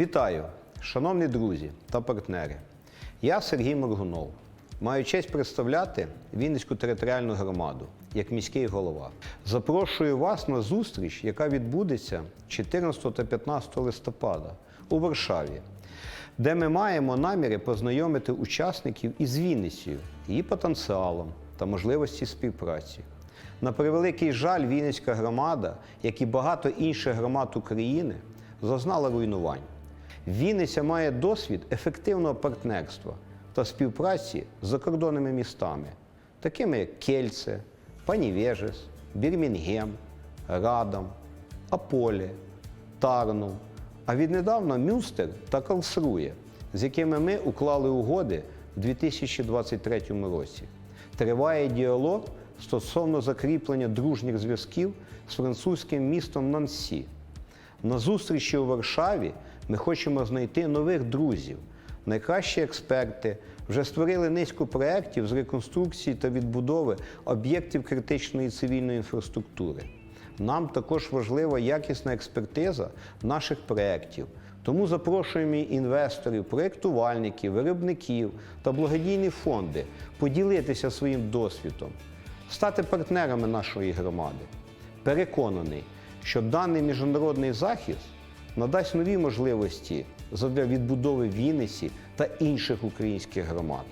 Вітаю, шановні друзі та партнери. Я Сергій Моргунов. Маю честь представляти Вінницьку територіальну громаду як міський голова. Запрошую вас на зустріч, яка відбудеться 14 та 15 листопада у Варшаві, де ми маємо наміри познайомити учасників із Вінницею, її потенціалом та можливості співпраці. На превеликий жаль, Вінницька громада, як і багато інших громад України, зазнала руйнувань. Вінниця має досвід ефективного партнерства та співпраці з закордонними містами, такими як Кельце, Панівежес, Бірмінгем, Радам, Аполе, Тарну, а віднедавна Мюнстер та Калсрує, з якими ми уклали угоди в 2023 році. Триває діалог стосовно закріплення дружніх зв'язків з французьким містом Нансі. На зустрічі у Варшаві ми хочемо знайти нових друзів. Найкращі експерти вже створили низку проєктів з реконструкції та відбудови об'єктів критичної цивільної інфраструктури. Нам також важлива якісна експертиза наших проєктів. Тому запрошуємо інвесторів, проєктувальників, виробників та благодійні фонди поділитися своїм досвідом, стати партнерами нашої громади. Переконаний, що даний міжнародний захист надасть нові можливості задля відбудови Вінниці та інших українських громад.